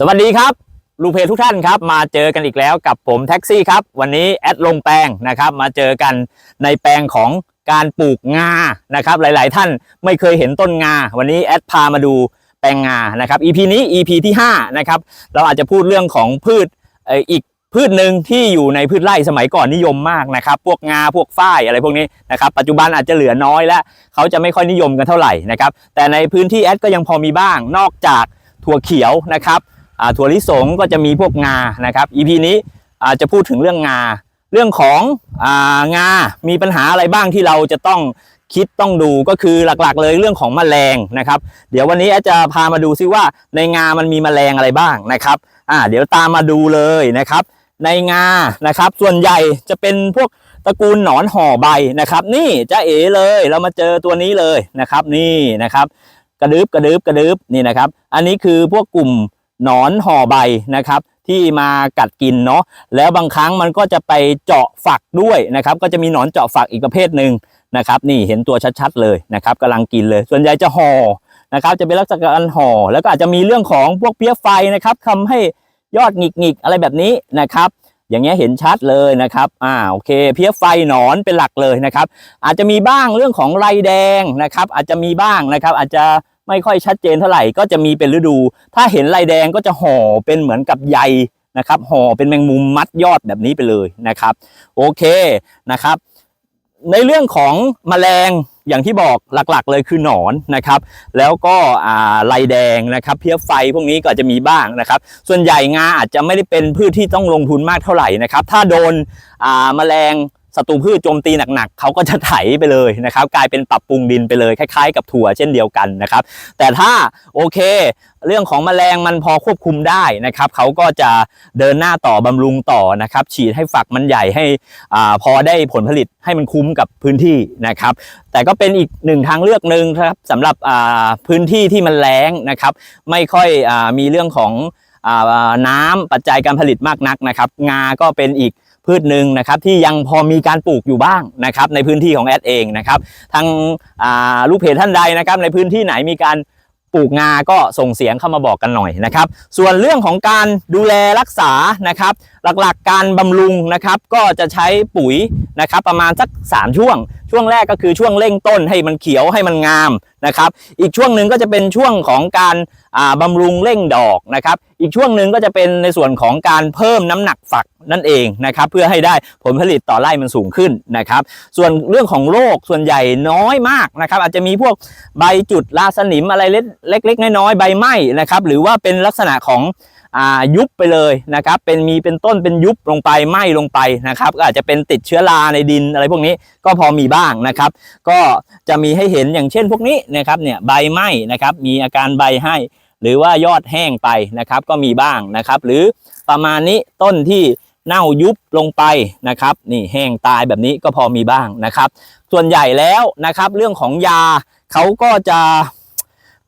สวัสดีครับลูกเพจทุกท่านครับ มาเจอกันอีกแล้วกับผมแท็กซี่ครับ วันนี้แอดลงแปลงนะครับ มาเจอกันในแปลงของการปลูกงานะครับ หลาย ๆ ท่านไม่เคยเห็นต้นงา วันนี้แอดพามาดูแปลงงานะครับ EP นี้ EP ที่5นะครับเราอาจจะพูดเรื่องของพืชอีกพืชหนึ่งที่อยู่ในพืชไร่สมัยก่อนนิยมมากนะครับ พวกงาพวกฝ้ายอะไรพวกนี้นะครับ ปัจจุบันอาจจะเหลือน้อยแล้วเขาจะไม่ค่อยนิยมกันเท่าไหร่นะครับ แต่ในพื้นที่แอดก็ยังพอมีบ้าง นอกจากถั่วเขียวนะครับ ถั่วลิสงก็จะมีพวกงานะครับ EP นี้อาจะพูดถึงเรื่องงา เรื่องของงา มีปัญหาอะไรบ้างที่เราจะต้องคิดต้องดูก็คือหลักๆ เลยเรื่องของแมลงนะครับ เดี๋ยววันนี้อาจจะพามาดูซิว่าในงามันมีแมลงอะไรบ้างนะครับอ่าเดี๋ยวตามมาดูเลยนะครับ ในงานะครับ ส่วนใหญ่จะเป็นพวกตระกูลหนอนห่อใบนะครับ นี่จะเอ๋เลยเรามาเจอตัวนี้เลยนะครับ นี่นะครับ กระดึบกระดึบกระดึบนี่นะครับ อันนี้คือพวกกลุ่ม หนอนห่อใบนะครับ ที่มากัดกินเนาะแล้วบางครั้งมันก็จะไปเจาะฝักด้วยนะครับ ก็จะมีหนอนเจาะฝักอีกประเภทหนึ่งนะครับ นี่เห็นตัวชัดๆเลยนะครับกำลังกินเลย ส่วนใหญ่จะห่อนะครับ จะเป็นลักษณะการห่อ แล้วก็อาจจะมีเรื่องของพวกเพี้ยไฟนะครับทำให้ยอดหงิกๆอะไรแบบนี้นะครับอย่างเงี้ยเห็นชัดเลยนะครับ อ่า โอเค เพี้ยไฟหนอนเป็นหลักเลยนะครับ อาจจะมีบ้างเรื่องของไรแดงนะครับ อาจจะมีบ้างนะครับ อาจจะ ไม่ค่อยชัดเจนเท่าไหร่ก็จะมีเป็นฤดู ถ้าเห็นลายแดงก็จะห่อเป็นเหมือนกับใยนะครับห่อเป็นแมงมุมมัดยอดแบบนี้ไปเลยนะครับโอเคนะครับ ในเรื่องของแมลงอย่างที่บอกหลักๆเลยคือหนอนนะครับ แล้วก็ลายแดงนะครับเพี้ยไฟพวกนี้ก็จะมีบ้างนะครับ ส่วนใหญ่งาอาจจะไม่ได้เป็นพืชที่ต้องลงทุนมากเท่าไหร่นะครับ ถ้าโดนแมลง ศัตรูพืชโจมตีหนักๆเขาก็จะไถไปเลยนะครับ กลายเป็นปรับปรุงดินไปเลยคล้ายๆ กับถั่วเช่นเดียวกันนะครับ แต่ถ้าโอเค เรื่องของแมลงมันพอควบคุมได้นะครับเขาก็จะเดินหน้าต่อบำรุงต่อนะครับ ฉีดให้ฝักมันใหญ่ให้อ่าพอได้ผลผลิตให้มันคุ้มกับพื้นที่นะครับ แต่ก็เป็นอีกหนึ่งทางเลือกหนึ่งครับสำหรับอ่าพื้นที่ที่มันแล้งนะครับ ไม่ค่อยอ่ามีเรื่องของอาน้ำปัจจัยการผลิตมากนักนะครับ งาก็เป็นอีก พืชหนึ่งนะครับที่ยังพอมีการปลูกอยู่บ้างนะครับในพื้นที่ของแอดเองนะครับทางลูกเพจท่านใดนะครับในพื้นที่ไหนมีการปลูกงาก็ส่งเสียงเข้ามาบอกกันหน่อยนะครับ ส่วนเรื่องของการดูแลรักษานะครับ หลักๆการบำรุงนะครับก็จะใช้ปุ๋ยนะครับประมาณสัก 3 ช่วง ช่วงแรกก็คือช่วงเร่งต้นให้มันเขียวให้มันงามนะครับ อีกช่วงหนึ่งก็จะเป็นช่วงของการาบำรุงเร่งดอกนะครับ อีกช่วงหนึ่งก็จะเป็นในส่วนของการเพิ่มน้ำหนักฝักนั่นเองนะครับ เพื่อให้ได้ผลผลิตต่อไร่มันสูงขึ้นนะครับ ส่วนเรื่องของโรคส่วนใหญ่น้อยมากนะครับ อาจจะมีพวกใบจุดราสนิมอะไรเล็กๆน้อยๆใบไหม้นะครับ หรือว่าเป็นลักษณะของ อ่ายุบไปเลยนะครับ เป็นมีเป็นต้นเป็นยุบลงไปไหม้ลงไปนะครับ ก็อาจจะเป็นติดเชื้อราในดินอะไรพวกนี้ก็พอมีบ้างนะครับ ก็จะมีให้เห็นอย่างเช่นพวกนี้นะครับเนี่ยใบไหม้นะครับ มีอาการใบให้ หรือว่ายอดแห้งไปนะครับ ก็มีบ้างนะครับ หรือประมาณนี้ต้นที่เน่ายุบลงไปนะครับ นี่แห้งตายแบบนี้ก็พอมีบ้างนะครับ ส่วนใหญ่แล้วนะครับ เรื่องของยาเขาก็จะ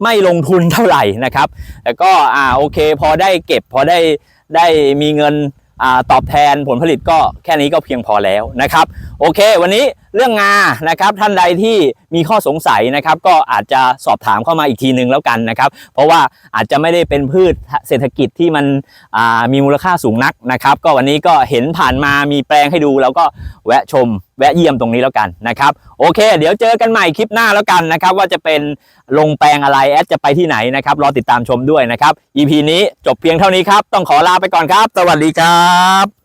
ไม่ลงทุนเท่าไหร่นะครับ แต่ก็อ่าโอเค พอได้เก็บพอได้ได้มีเงินอ่าตอบแทนผลผลิตก็แค่นี้ก็เพียงพอแล้วนะครับ โอเค วันนี้ เรื่องงานะครับท่านใดที่มีข้อสงสัยนะครับก็อาจจะสอบถามเข้ามาอีกทีนึงแล้วกันนะครับ เพราะว่าอาจจะไม่ได้เป็นพืชเศรษฐกิจที่มันมีมูลค่าสูงนักนะครับ ก็วันนี้ก็เห็นผ่านมามีแปลงให้ดู แล้วก็แวะชม แวะเยี่ยมตรงนี้แล้วกันนะครับ โอเค เดี๋ยวเจอกันใหม่คลิปหน้าแล้วกันนะครับ ว่าจะเป็นลงแปลงอะไรแอดจะไปที่ไหนนะครับรอติดตามชมด้วยนะครับ EP นี้จบเพียงเท่านี้ครับ ต้องขอลาไปก่อนครับ สวัสดีครับ